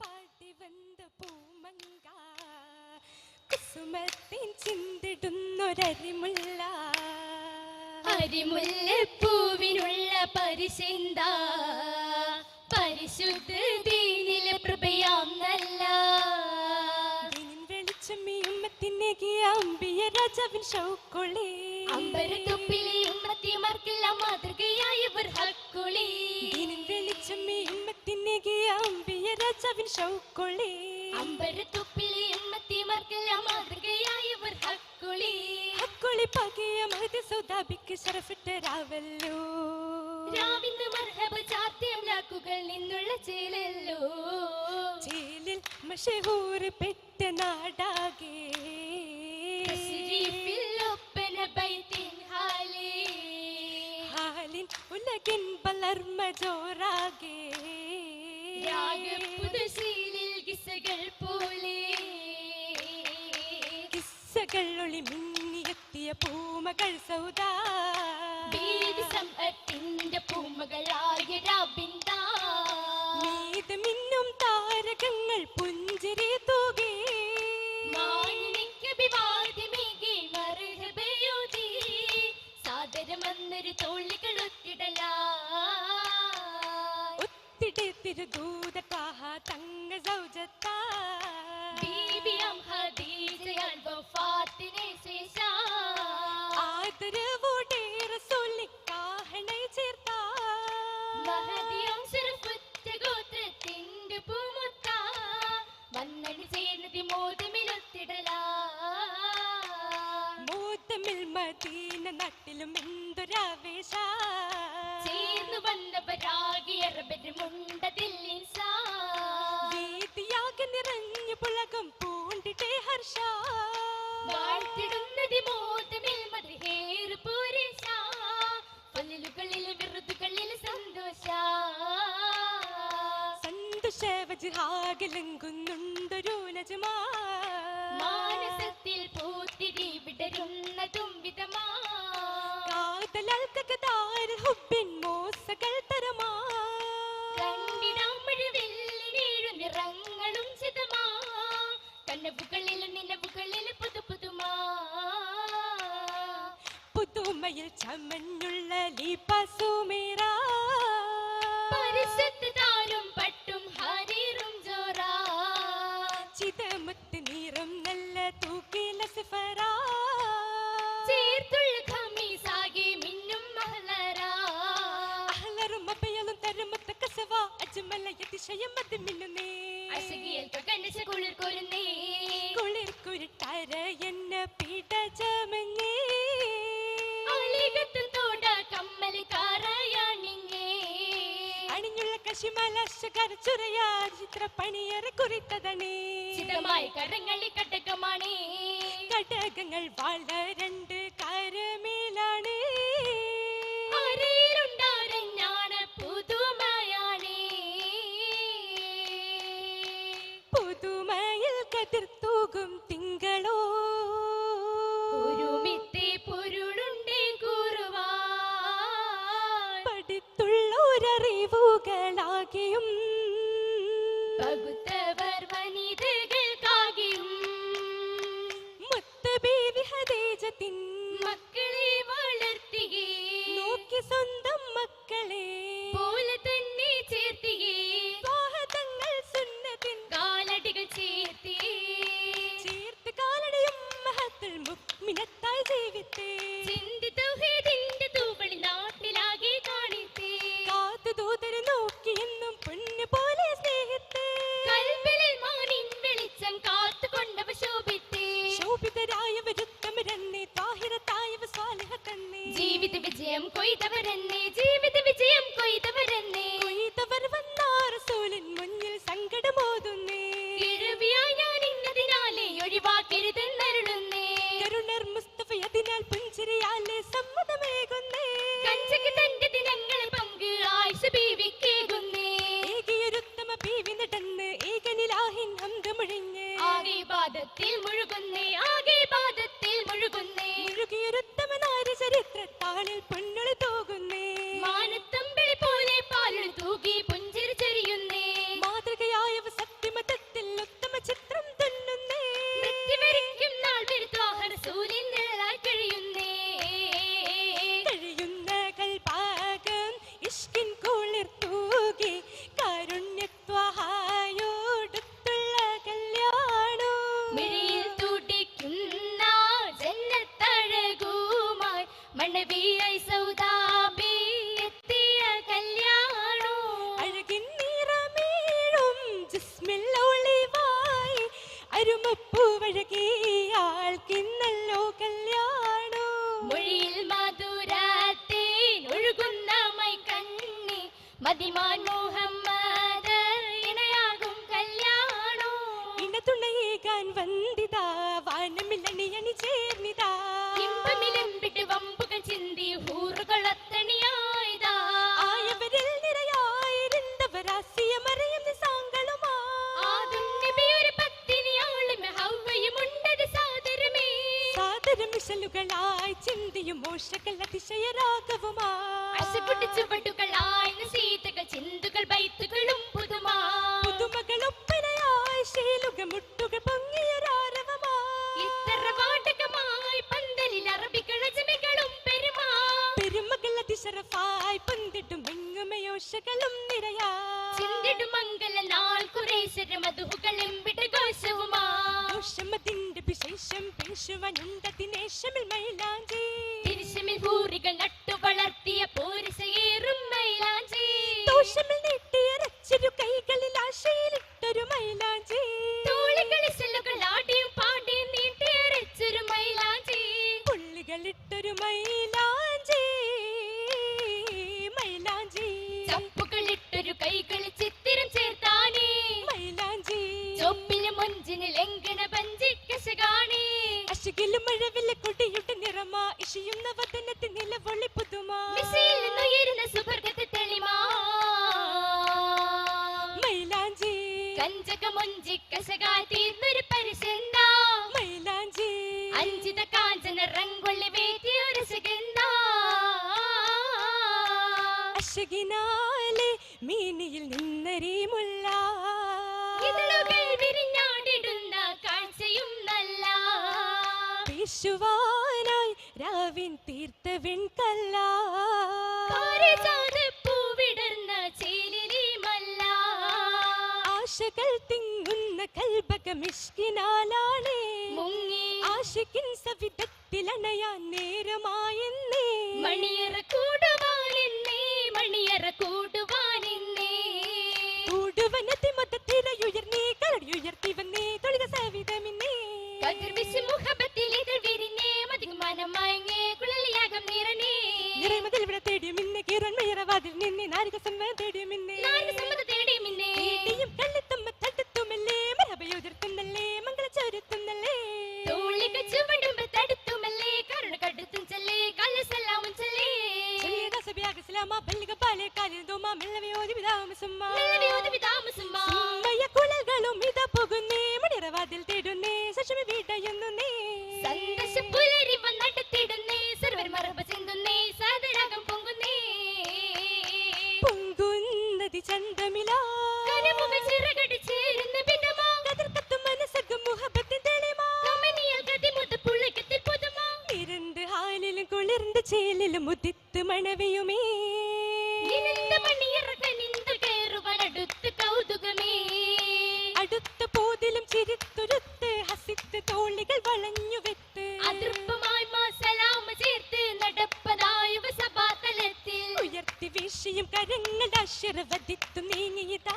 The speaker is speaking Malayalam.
പാടി വന്ന പൂമങ്ക കുസുമത്തിൻ ചിന്തിടുന്നൊരരിമുള്ള. അരിമുല്ലപ്പൂവിനുള്ള പരിശിന്ത പരിശുദ്ധ ദീനിലെ പ്രഭയാം നല്ല രാജാവിൻ ഷൗക്കൊളി. അമ്പരത്തൊപ്പിലെ ഉമ്മത്തിമാർക്കെല്ലാം മാതൃകയായവർ ഹക്കുളി. ദിനിൻ വെളിച്ചം ഈ ഉമ്മത്തിനേകിയ അമ്പിയ രാജാവിൻ ഷൗക്കൊളി. അമ്പരത്തൊപ്പിലെ ഉമ്മത്തിമാർക്കെല്ലാം മാതൃകയായവർ ഹക്കുളി. ഹക്കൊളി പകിയ മഹതി സൗദാബിക്ക് ശരഫിട്ടരാവല്ലോ രാവിന്ന് മർഹബ ചാത്യം ലാക്കുകൾ നിന്നുള്ള ചേലല്ലോ. ചേലിൽ മഷഹൂർ പെട്ട നാടാകെ. തസ്രീഫിൽ ഒപ്പന ബൈത്തിൻ ഹാലേ. ഹാലിൻ ഉലകിൻ പലർമ്മ ജോറാകെ. രാഗപുതുശീലിൽ കിസ്സകൾ പോലെ. കിസ്സകൾ ഒളി മിന്നിയെത്തിയ പൂമകൾ സൗദാ. സംഹത്തിന്റെ പൂമകളായ രാബിന്ദാ തങ്ങ സൗജത്താ ബീവിയം ഹദീജയാൽ വഫാത്തിനെ ശേഷ. ആദരവോടെ റസൂലിക്കാഹണை ചേർത്താ. മഹദിയം ശരഫുറ്റ ഗോത്രത്തിന്റെ പൂമുത്ത. വന്നണി ചേർന്നത് മോദമിലൊത്തിടലാ. മൂത്തമിൽ മദീന നാട്ടിലും എന്തൊരാവേശ. ചേർന്നു വന്നവരാകി അറബരുമുണ്ടതില്ലിൻസാ വീതിയാകെ ഹർഷ വാഴ്ത്തിടുന്നത് പല്ലുകളിൽ വിറുതുകളിൽ സന്തോഷ. നജമാ. മാനസത്തിൽ പൂത്തിരി വിടരുന്ന വിധമാ പരിശുദ്ധ താരും പട്ടും ഹരീറും ജോറാ. ചിതമുത്ത് നിറം നല്ല തൂക്കില സിഫറാ. ചേർത്തുള്ള ഖമീസാകെ മിന്നും മഹലരാ അഹ്ലറും അഭയലും തരുമത്ത കസവ. അജ്മല യതിശയം അത് മിന്നുന്നേ. അശകിയൽ കനശ കുളിർ കൊരുന്നേ. കുളിർ കുരുട്ടാര എന്ന പീഡ അളികത്തും അണിഞ്ഞുള്ള കശിമല ശകര ചുരയാ ചിത്ര പണിയറെ കുറിത്തതണേ. ചിതമായ കരങ്ങളി കട്ടകമാണേ. കടകങ്ങൾ വളരണ്ട് ചരിത്രത്താളിൽ നിരയാ ചിന്തിയും മോശകൾ അതിശയ സീതകൾ ചിന്തുകൾ ബൈത്തുകളും പുതുമാ പുതുമകളൊപ്പനയായി ശീലുക മുട്ടുകൾ പൊങ്ങിയൊരാരവമാ ഇത്തര വാടകമായി പന്തലിൽ അറബികൾ അജമികളും പെരുമാ പെരുമകൾ നിറയാ ചിന്തിടും മംഗല നാൾ വിടഘോഷവുമാ ദോഷമതിന്റെ വിശേഷം പേശുവാനുണ്ട ദിനേശമിൽ മൈലാഞ്ചി തിരിശമിൽ പൂരികൾ നട്ടു കഞ്ചക മൊഞ്ചിക്കശകാ തീർന്നൊരു പരിശന്താ മൈലാഞ്ചി. അഞ്ചിത കാഞ്ചന റങ്കൊള്ളി വേറ്റിയൊരു സുഗന്ധ. അശകിനാലെ മീനിയിൽ നിന്നരീമുള്ള. ഇതളുകൾ വിരിഞ്ഞാടിടുന്ന കാഴ്ചയും നല്ല. പേശുവാനായി രാവിൻ തീർത്ത വെൺകല്ല. മുങ്ങി. ആശിക്കിൻ സവിധത്തിലണയാൻ നേരമായെന്നേ. മണിയറ കൂടുവാനെന്നേ മണിയറ കൂടുവാനെന്നേ. കൂടുവനത്തി മൊത്തത്തിരയുയർന്നേ കളടിയുയർത്തി വന്നേ തൊളിക സവിധമിന്നേ കതിർവിശി മുഖബത്തിൽ ഇതൾ വിരിഞ്ഞേ മതിക്കും മനം മയങ്ങേ കുഴലിയാകം നിറനേ നിറമതിൽ ഇവിടെ തേടിയുമിന്നെ കീറൺമയറവാതിൽ നിന്നെ നാരിക സമ്മ തേടിയുമിന്നെ. നാരിക സമ്മത മെല്ലവയോതി മുതിത്ത് ഇത പോകുന്നേ. മണിറവാതിൽ തേടുന്നേ. സശമി വീടയുന്നേ സന്തോഷ പുലരി വന്നടുത്തിടുന്നേ സർവർ മറബ ചിന്തുന്നേ. സാദരാഗം പൊങ്ങുന്നേ. പൊങ്കുന്നതി ചന്തമിലാ. കനമുകൾ ചിറകടി ചേരുന്ന ബിന്ദമാ കതിർക്കത്തും മനസ്സകം മുഹബത്തിൻ തെളിമാ. കമനിയൽ ഗതിമുത പുളകത്തിൽ പുതുമാ ഇരണ്ട് ഹാലിലും കുളിർந்த ചേലിലും ഉദിത്ത് മണവയുമേ. തോളികൾ വളഞ്ഞു വെത്ത്. അതൃപ്പമായി മാ സലാമ ചേർത്ത് നടപ്പതായുവ സഭാതലത്തിൽ ഉയർത്തി വീശിയും കരങ്ങൾ ആശീർവദിത്തു നീങ്ങിയതാ.